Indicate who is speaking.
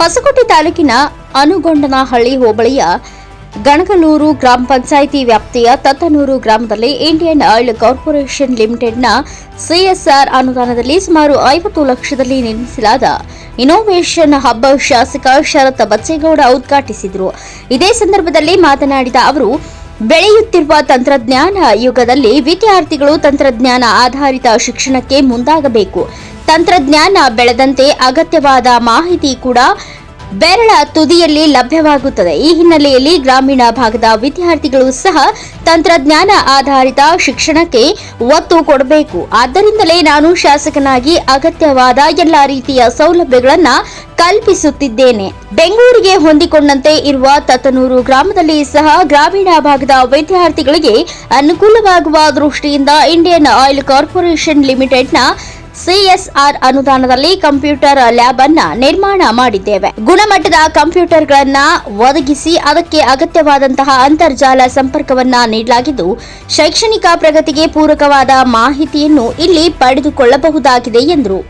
Speaker 1: ಹೊಸಕೋಟೆ ತಾಲೂಕಿನ ಅನುಗೊಂಡನಹಳ್ಳಿ ಹೋಬಳಿಯ ಗಣಗಲೂರು ಗ್ರಾಮ ಪಂಚಾಯಿತಿ ವ್ಯಾಪ್ತಿಯ ತತ್ತನೂರು ಗ್ರಾಮದಲ್ಲಿ ಇಂಡಿಯನ್ ಆಯಿಲ್ ಕಾರ್ಪೊರೇಷನ್ ಲಿಮಿಟೆಡ್ನ ಸಿಎಸ್ಆರ್ ಅನುದಾನದಲ್ಲಿ ಸುಮಾರು ಐವತ್ತು ಲಕ್ಷದಲ್ಲಿ ನಿರ್ಮಿಸಲಾದ ಇನೋವೇಷನ್ ಹಬ್ಬ ಶಾಸಕ ಶರತ್ ಬಚ್ಚೇಗೌಡ ಉದ್ಘಾಟಿಸಿದರು. ಇದೇ ಸಂದರ್ಭದಲ್ಲಿ ಮಾತನಾಡಿದ ಅವರು, ಬೆಳೆಯುತ್ತಿರುವ ತಂತ್ರಜ್ಞಾನ ಯುಗದಲ್ಲಿ ವಿದ್ಯಾರ್ಥಿಗಳು ತಂತ್ರಜ್ಞಾನ ಆಧಾರಿತ ಶಿಕ್ಷಣಕ್ಕೆ ಮುಂದಾಗಬೇಕು. ತಂತ್ರಜ್ಞಾನ ಬೆಳೆದಂತೆ ಅಗತ್ಯವಾದ ಮಾಹಿತಿ ಕೂಡ ಬೆರಳ ತುದಿಯಲ್ಲಿ ಲಭ್ಯವಾಗುತ್ತದೆ. ಈ ಹಿನ್ನೆಲೆಯಲ್ಲಿ ಗ್ರಾಮೀಣ ಭಾಗದ ವಿದ್ಯಾರ್ಥಿಗಳು ಸಹ ತಂತ್ರಜ್ಞಾನ ಆಧಾರಿತ ಶಿಕ್ಷಣಕ್ಕೆ ಒತ್ತು ಕೊಡಬೇಕು. ಆದ್ದರಿಂದಲೇ ನಾನು ಶಾಸಕನಾಗಿ ಅಗತ್ಯವಾದ ಎಲ್ಲ ರೀತಿಯ ಸೌಲಭ್ಯಗಳನ್ನು ಕಲ್ಪಿಸುತ್ತಿದ್ದೇನೆ. ಬೆಂಗಳೂರಿಗೆ ಹೊಂದಿಕೊಂಡಂತೆ ಇರುವ ತತನೂರು ಗ್ರಾಮದಲ್ಲಿ ಸಹ ಗ್ರಾಮೀಣ ಭಾಗದ ವಿದ್ಯಾರ್ಥಿಗಳಿಗೆ ಅನುಕೂಲವಾಗುವ ದೃಷ್ಟಿಯಿಂದ ಇಂಡಿಯನ್ ಆಯಿಲ್ ಕಾರ್ಪೊರೇಷನ್ ಲಿಮಿಟೆಡ್ನ ಸಿಎಸ್ಆರ್ ಅನುದಾನದಲ್ಲಿ ಕಂಪ್ಯೂಟರ್ ಲ್ಯಾಬ್ ಅನ್ನ ನಿರ್ಮಾಣ ಮಾಡಿದ್ದೇವೆ. ಗುಣಮಟ್ಟದ ಕಂಪ್ಯೂಟರ್ಗಳನ್ನ ಒದಗಿಸಿ ಅದಕ್ಕೆ ಅಗತ್ಯವಾದಂತಹ ಅಂತರ್ಜಾಲ ಸಂಪರ್ಕವನ್ನ ನೀಡಲಾಗಿದ್ದು, ಶೈಕ್ಷಣಿಕ ಪ್ರಗತಿಗೆ ಪೂರಕವಾದ ಮಾಹಿತಿಯನ್ನು ಇಲ್ಲಿ ಪಡೆದುಕೊಳ್ಳಬಹುದಾಗಿದೆ ಎಂದರು.